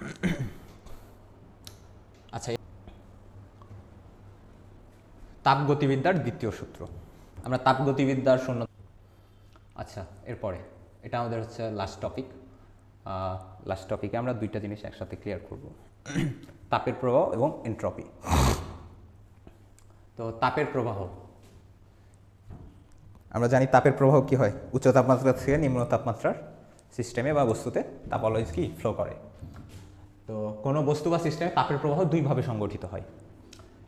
আচ্ছা তাপগতিবিদ্যার দ্বিতীয় সূত্র। আমরা তাপগতিবিদ্যার শূন্য আচ্ছা এরপরে। এটা আমাদের হচ্ছে লাস্ট টপিক লাস্ট টপিকে আমরা দুইটা জিনিস একসাথে ক্লিয়ার করব। তাপের প্রবাহ এবং এন্ট্রপি তো তাপের প্রবাহ। আমরা জানি তাপের প্রবাহ কি হয়? উচ্চ তাপমাত্রা থেকে নিম্ন তাপমাত্রার সিস্টেমে বা বস্তুতে তাপ অলওয়েজ কি ফ্লো করে? তো কোনো বস্তু বা সিস্টেমে তাপের প্রবাহ দুইভাবে সংগঠিত হয়।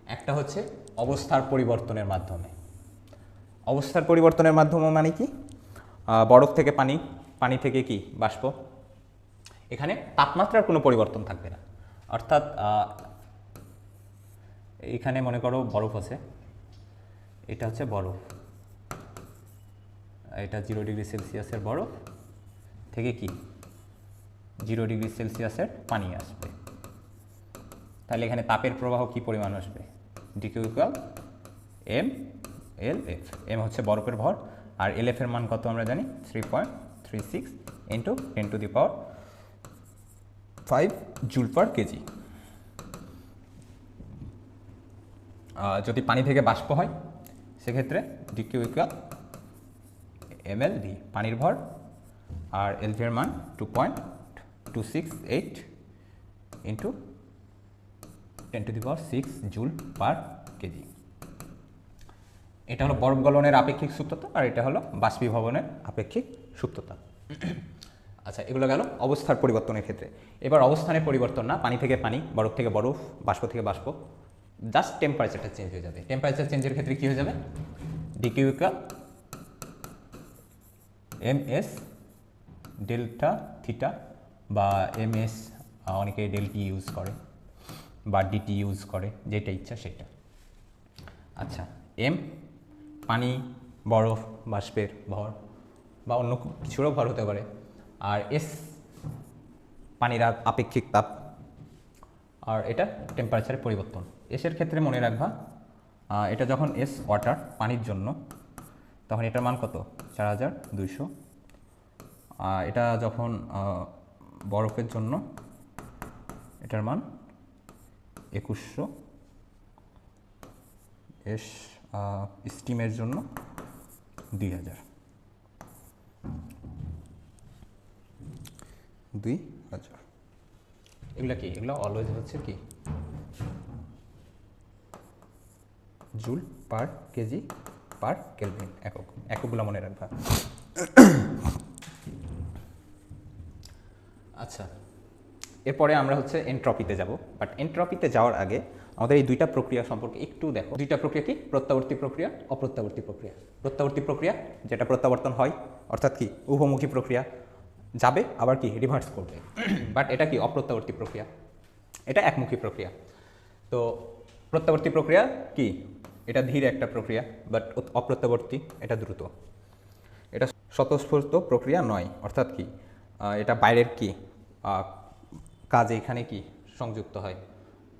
একটা হচ্ছে অবস্থার পরিবর্তনের মাধ্যমে। অবস্থার পরিবর্তনের মাধ্যমে মানে কি? বরফ থেকে পানি পানি থেকে কি? বাষ্প। এখানে তাপমাত্রার কোনো পরিবর্তন থাকবে না। অর্থাৎ এখানে মনে করো বরফ আছে। এটা হচ্ছে বরফ। এটা জিরো ডিগ্রি সেলসিয়াসের বরফ। থেকে কি? জিরো ডিগ্রি সেলসিয়াসের পানি আসবে। তাহলে এখানে তাপের প্রবাহ কি পরিমাণ আসবে? DQ equal M L F M হচ্ছে বরফের ভর, আর এল এফ এর মান কত আমরা জানি? Three point three six into ten to the power five joule per KG যদি পানি থেকে বাষ্প হয়, সেক্ষেত্রে DQ equal M L V পানির ভর, আর এল ভি এর মান two point two six eight into ten to the power six joule per KG এটা হলো বরফ গলনের আপেক্ষিক সূক্ষ্মতা আর এটা হলো বাষ্পীভবনের আপেক্ষিক সূক্ষ্মতা আচ্ছা এগুলো গেল অবস্থার পরিবর্তনের ক্ষেত্রে। এবার অবস্থানের পরিবর্তন না, পানি থেকে পানি, বরফ থেকে বরফ, বাষ্প থেকে বাষ্প জাস্ট টেম্পারেচারটা চেঞ্জ হয়ে যাবে। টেম্পারেচার চেঞ্জের ক্ষেত্রে কী হয়ে যাবে? DQ equal M S delta theta বা এম এস অনেকে ডেলটি ইউজ করে বা ডিটি ইউজ করে, যেটা ইচ্ছা সেটা। আচ্ছা এম পানি, বরফ, বাষ্পের ভর বা অন্য কিছুরও ভর হতে পারে। আর এস পানির আপেক্ষিক তাপ। আর এটা টেম্পারেচারের পরিবর্তন। এসের ক্ষেত্রে মনে রাখবা এটা যখন এস ওয়াটার পানির জন্য, তখন এটার মান কত? চার হাজার দুইশো। এটা যখন বরফের জন্য এটার মান একুশশো এস স্টিমের জন্য দুই হাজার। দুই হাজার। এগুলা কি? এগুলো অলওয়েজ হচ্ছে কি? Joule per KG per kelvin একক। এককগুলো মনে রাখবা। আচ্ছা। এরপরে আমরা হচ্ছে এন্ট্রপিতে যাব। বাট এন্ট্রপিতে যাওয়ার আগে আমাদের এই দুইটা প্রক্রিয়া সম্পর্কে একটু দেখো। দুইটা প্রক্রিয়া কি? প্রত্যাবর্তী প্রক্রিয়া, অপ্রত্যাবর্তী প্রক্রিয়া। প্রত্যাবর্তী প্রক্রিয়া, যেটা প্রত্যাবর্তন হয়, অর্থাৎ কি? উভমুখী প্রক্রিয়া। যাবে, আবার কি? রিভার্স করবে। বাট এটা কি? অপ্রত্যাবর্তী প্রক্রিয়া। এটা একমুখী প্রক্রিয়া। তো প্রত্যাবর্তী প্রক্রিয়া কি? এটা ধীর একটা প্রক্রিয়া বাট অপ্রত্যাবর্তী, এটা দ্রুত। এটা স্বতঃস্ফূর্ত প্রক্রিয়া নয়। অর্থাৎ কি? এটা বাইরের কি? কাজে এখানে কি সংযুক্ত হয়?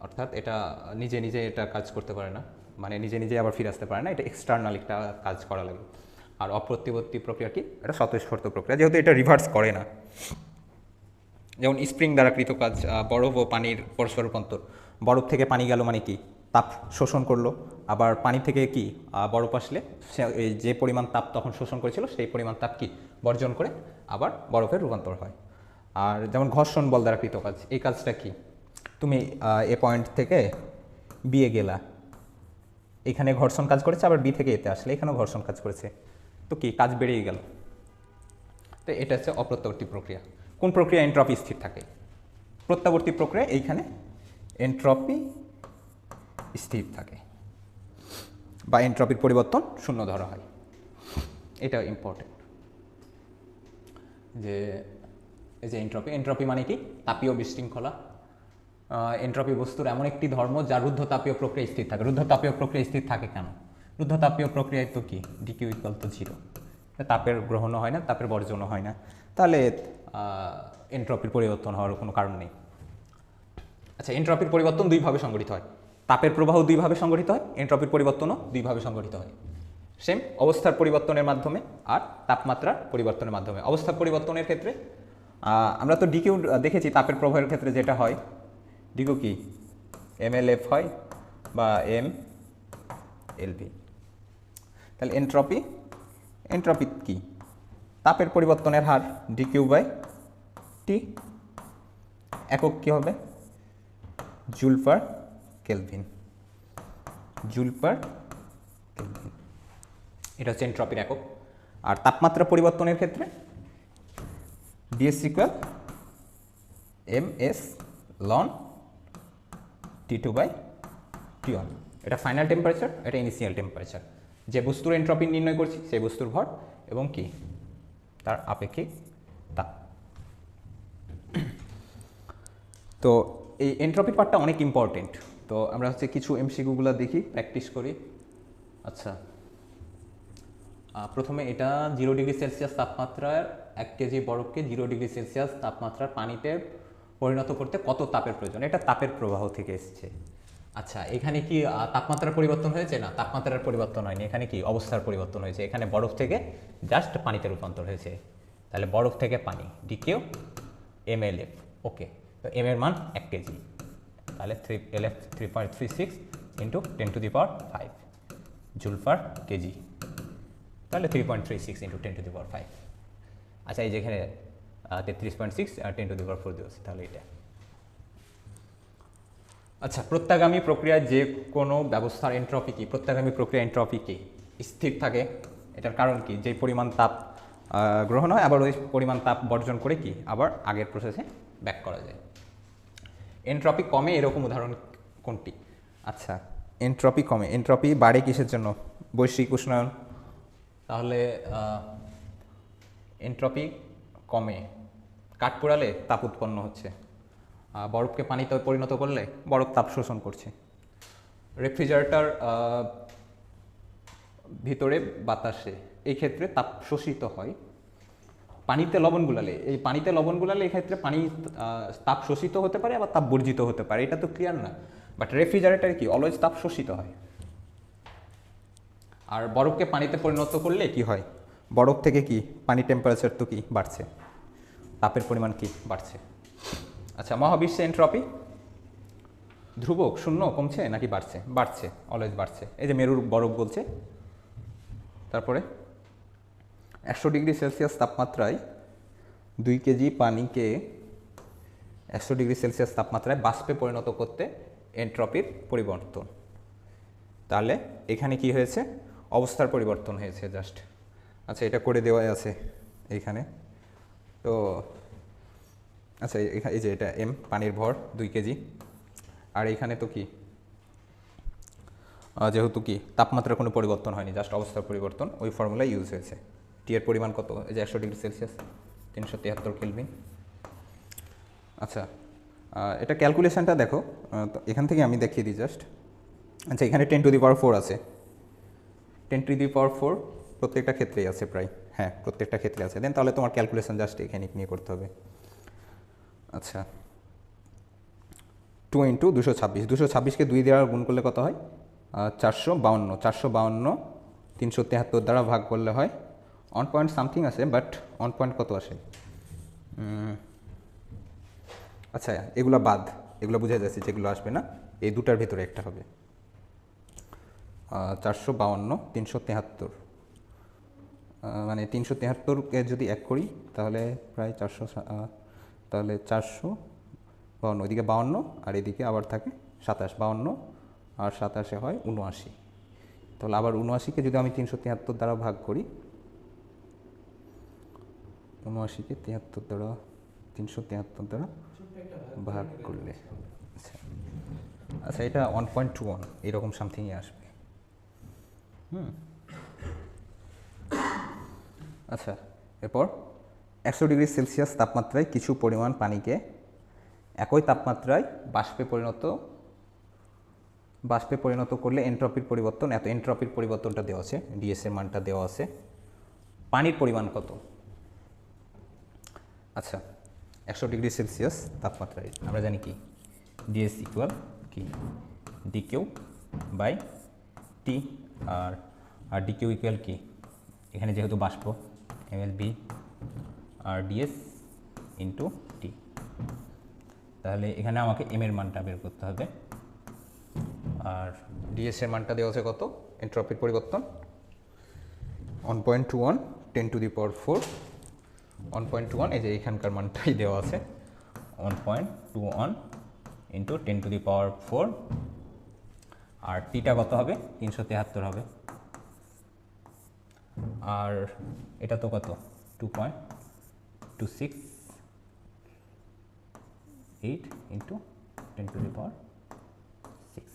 অর্থাৎ এটা নিজে নিজে এটা কাজ করতে পারে না। মানে নিজে নিজে আবার ফিরে আসতে পারে না। এটা এক্সটার্নাল একটা কাজ করা লাগে। আর অপ্রতিবর্তী প্রক্রিয়া কি? এটা স্বতঃস্ফূর্ত প্রক্রিয়া। যেহেতু এটা রিভার্স করে না। যেমন স্প্রিং দ্বারা কৃত কাজ বরফ ও পানির পরস্পর রূপান্তর। বরফ থেকে পানি গেল মানে কি? তাপ শোষণ করল। আবার পানি থেকে কি? বরফ আসলে যে পরিমাণ তাপ তখন শোষণ করেছিল, সেই পরিমাণ তাপ কি? বর্জন করে আবার বরফের রূপান্তর হয়। আর যেমন ঘর্ষণ বল দ্বারা কৃত কাজ, এই কাজটা কি? তুমি এ পয়েন্ট থেকে বিয়ে গেলা। এখানে ঘর্ষণ কাজ করেছে, আবার বি থেকে এতে আসলে এখানেও ঘর্ষণ কাজ করেছে। তো কি, কাজ বেড়েই গেল। তো এটা হচ্ছে অপ্রত্যাবর্তী প্রক্রিয়া। কোন প্রক্রিয়া এন্ট্রপি স্থির থাকে? প্রত্যাবর্তী প্রক্রিয়া এইখানে এন্ট্রপি স্থির থাকে। বা এন্ট্রপির পরিবর্তন শূন্য ধরা হয়। এটা ইম্পর্টেন্ট যে এই যে এন্ট্রপি এন্ট্রপি মানে কি? তাপীয় বিশৃঙ্খলা। এন্ট্রপি বস্তুর এমন একটি ধর্ম যা রুদ্ধ তাপীয় প্রক্রিয়া স্থির থাকে। রুদ্ধ তাপীয় প্রক্রিয়া স্থির থাকে কেন? রুদ্ধ তাপীয় প্রক্রিয়ায় তো কি? ডিকিউ ইকুয়াল তো জিরো তাপের গ্রহণও হয় না, তাপের বর্জনও হয় না। তাহলে এন্ট্রপির পরিবর্তন হওয়ার কোনো কারণ নেই। আচ্ছা এন্ট্রপির পরিবর্তন দুইভাবে সংগঠিত হয়। তাপের প্রবাহ দুইভাবে সংগঠিত হয় এন্ট্রপির পরিবর্তনও দুইভাবে সংগঠিত হয়। সেম অবস্থার পরিবর্তনের মাধ্যমে আর তাপমাত্রার পরিবর্তনের মাধ্যমে। অবস্থার পরিবর্তনের ক্ষেত্রে আমরা তো ডিকিউ দেখেছি তাপের প্রবাহের ক্ষেত্রে যেটা হয়। ডিকিউ কি? এম এল এফ হয় বা এম এল এলভি তাহলে এন্ট্রপি এন্ট্রপি কি? তাপের পরিবর্তনের হার ডিকিউ বাই টি। একক কী হবে? Joule per kelvin. Joule per kelvin. এটা হচ্ছে এন্ট্রপির একক। আর তাপমাত্রা পরিবর্তনের ক্ষেত্রে? DS equal M S ln T two by T one এটা ফাইনাল টেম্পারেচার এটা ইনিশিয়াল টেম্পারেচার যে বস্তুর এন্ট্রপি নির্ণয় করছি, সেই বস্তুর ভর এবং কি? তার আপেক্ষিক তাপ। তো এই এন্ট্রপি পার্টটা অনেক ইম্পর্টেন্ট তো আমরা হচ্ছে কিছু এমসিকিউগুলো দেখি প্র্যাকটিস করি। আচ্ছা। প্রথমে এটা জিরো ডিগ্রি সেলসিয়াস তাপমাত্রার এক কেজি বরফকে জিরো ডিগ্রি সেলসিয়াস তাপমাত্রার পানিতে পরিণত করতে কত তাপের প্রয়োজন? এটা তাপের প্রবাহ থেকে এসছে। আচ্ছা এখানে কি তাপমাত্রার পরিবর্তন হয়েছে? না, তাপমাত্রার পরিবর্তন হয়নি। এখানে কি অবস্থার পরিবর্তন হয়েছে? এখানে বরফ থেকে জাস্ট পানিতে রূপান্তর হয়েছে। তাহলে বরফ থেকে পানি D DQ M L F okay তো এম এর মান এক কেজি। তাহলে three L F three point three six into ten to the power five joule per KG. তাহলে three point three six into ten to the power five আচ্ছা এই যেখানে তেত্রিশ point six ten to the power four দিয়েছে তাহলে এটা। আচ্ছা প্রত্যাগামী প্রক্রিয়ায় যে কোনো ব্যবস্থার এন্ট্রপি কি? প্রত্যাগামী প্রক্রিয়া এন্ট্রপি কি? স্থির থাকে, এটার কারণ কি? যে পরিমাণ তাপ গ্রহণ হয়, আবার ওই পরিমাণ তাপ বর্জন করে কি? আবার আগের প্রসেসে ব্যাক করা যায়। এন্ট্রপি কমে, এরকম উদাহরণ কোনটি? আচ্ছা এন্ট্রপি কমে। এন্ট্রপি বাড়ে কিসের জন্য? বৈশ্বিক উষ্ণায়ন। তাহলে এন্ট্রপি কমে। কাঠ পোড়ালে তাপ উৎপন্ন হচ্ছে। বরফকে পানিতে পরিণত করলে বরফ তাপ শোষণ করছে। রেফ্রিজারেটর ভিতরে বাতাসে। এই ক্ষেত্রে তাপ শোষিত হয়। পানিতে লবণ গুলালে। এই পানিতে লবণ গুলালে এই ক্ষেত্রে পানি তাপ শোষিত হতে পারে আবার তাপ বর্জিত হতে পারে। এটা তো ক্লিয়ার না। বাট রেফ্রিজারেটার কি? অলওয়েজ তাপ শোষিত হয়। আর বরফকে পানিতে পরিণত করলে কি হয়? বরফ থেকে কি পানি টেম্পারেচার তো কি বাড়ছে? তাপের পরিমাণ কি বাড়ছে? আচ্ছা মহাবিশ্বে এন্ট্রপি? ধ্রুবক, শূন্য, কমছে নাকি বাড়ছে? বাড়ছে অলওয়েজ বাড়ছে। এই যে মেরুর বরফ বলছে। তারপরে, একশো ডিগ্রি সেলসিয়াস তাপমাত্রায় দুই কেজি পানিকে একশো ডিগ্রি সেলসিয়াস তাপমাত্রায় বাষ্পে পরিণত করতে এন্ট্রপির পরিবর্তন। তাহলে, এখানে কি হয়েছে? অবস্থার পরিবর্তন হয়েছে জাস্ট আচ্ছা এটা করে দেওয়াই আছে এইখানে। তো আচ্ছা এই যে এটা এম পানির ভর দুই কেজি। আর এইখানে তো কি? যেহেতু কি, তাপমাত্রার কোনো পরিবর্তন হয়নি জাস্ট অবস্থার পরিবর্তন, ওই ফর্মুলা ইউজ হয়েছে। টি এর পরিমাণ কত? এই যে একশো ডিগ্রি সেলসিয়াস, তিনশো তিয়াত্তর কেলভিন। আচ্ছা এটা ক্যালকুলেশনটা দেখো এখান থেকে আমি দেখিয়ে দিই জাস্ট আচ্ছা এখানে ten to the power four আছে। Ten to the power four প্রত্যেকটা ক্ষেত্রেই আছে প্রায়। হ্যাঁ প্রত্যেকটা ক্ষেত্রে আছে। দেন তাহলে তোমার ক্যালকুলেশন জাস্ট এখানে নিয়ে করতে হবে। আচ্ছা। টু ইন্টু দুশো ছাব্বিশ। দুশো ছাব্বিশকে দুই দ্বারা গুণ করলে কত হয়? চারশো বাউন্ন। চারশো বাউন্ন, তিনশো তেহাত্তর দ্বারা ভাগ করলে হয় ওয়ান পয়েন্ট সামথিং আছে বাট ওয়ান পয়েন্ট কত আসে? আচ্ছা এগুলো বাদ। এগুলো বোঝা যাচ্ছে যেগুলো আসবে না। এই দুটার ভেতরে একটা হবে। চারশো বাউন্ন, তিনশো তেহাত্তর। মানে তিনশো তেহাত্তরকে যদি এক করি, তাহলে প্রায় চারশো তাহলে চারশো বাউন্ন, ওইদিকে বাউন্ন, আর এদিকে আবার থাকে সাতাশ, বাউন্ন, আর সাতাশে হয় উনআশি তাহলে আবার উনআশিকে যদি আমি তিনশো তিয়াত্তর দ্বারা ভাগ করি উনআশিকে তিয়াত্তর দ্বারা, তিনশো তিয়াত্তর দ্বারা ভাগ করলে। আচ্ছা। আচ্ছা এটা ওয়ান পয়েন্ট টু ওয়ান এরকম সামথিংই আসবে। হুম। আচ্ছা এরপর একশো ডিগ্রি সেলসিয়াস তাপমাত্রায় কিছু পরিমাণ পানিকে একই তাপমাত্রায় বাষ্পে পরিণত বাষ্পে পরিণত করলে এন্ট্রপির পরিবর্তন, এত এন্ট্রপির পরিবর্তনটা দেওয়া আছে ডিএস এর মানটা দেওয়া আছে। পানির পরিমাণ কত? আচ্ছা একশো ডিগ্রি সেলসিয়াস তাপমাত্রায়, আমরা জানি কি? ডিএস ইকুয়াল কি? ডিকিউ বাই টি আর আর ডিকিউ ইকুয়াল কি? এখানে যেহেতু বাষ্প এম এল বি আর ডিএস ইন্টু টি তাহলে এখানে আমাকে এম এর মানটা বের করতে হবে। আর ডিএস এর মানটা দেওয়া আছে কত? এন্ট্রপির পরিবর্তন। One point two one ten to the power four one point two one এই যে এখানকার মানটাই দেওয়া আছে। One point two one into ten to the power four R theta কত হবে? তিনশো তেহাত্তর হবে। আর এটা তো কত? Two point two six eight into ten to the power six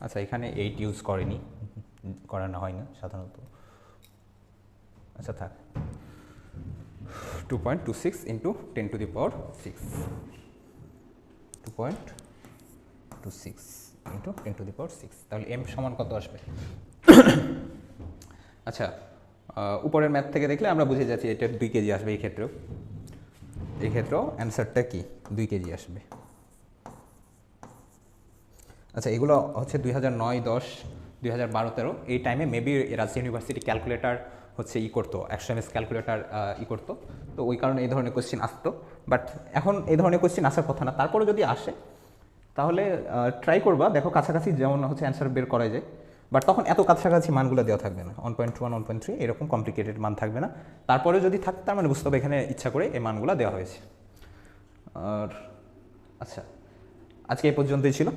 আচ্ছা এখানে এইট ইউজ করেনি। করানো হয় না সাধারণত। আচ্ছা থাক। Two point two six into ten to the power six two point two six into ten to the power six তাহলে এম সমান কত আসবে? আচ্ছা উপরের ম্যাথ থেকে দেখলে আমরা বুঝে যাচ্ছি এটা দুই কেজি আসবে এই ক্ষেত্রেও। এই ক্ষেত্রেও অ্যান্সারটা কি? দুই কেজি আসবে। আচ্ছা এগুলো হচ্ছে দুই হাজার নয়, দশ, দুই হাজার বারো, তেরো। এই টাইমে মেবি রাজশাহী ইউনিভার্সিটি ক্যালকুলেটার হচ্ছে ই করতো, একশো এম এস ক্যালকুলেটার ই করতো। তো ওই কারণে এই ধরনের কোশ্চেন আসতো। বাট এখন এই ধরনের কোশ্চেন আসার কথা না। তারপরে যদি আসে তাহলে ট্রাই করবা। দেখো কাছাকাছি যেমন হচ্ছে অ্যান্সার বের করা যায়। বাট তখন এত কাছাকাছি মানগুলো দেওয়া থাকবে না। One point two one one point three এরকম কমপ্লিকেটেড মান থাকবে না। তারপরে যদি থাকে, তার মানে বুঝতে হবে এখানে ইচ্ছা করে এই মানগুলো দেওয়া হয়েছে। আর আচ্ছা আজকে এই পর্যন্তই ছিল।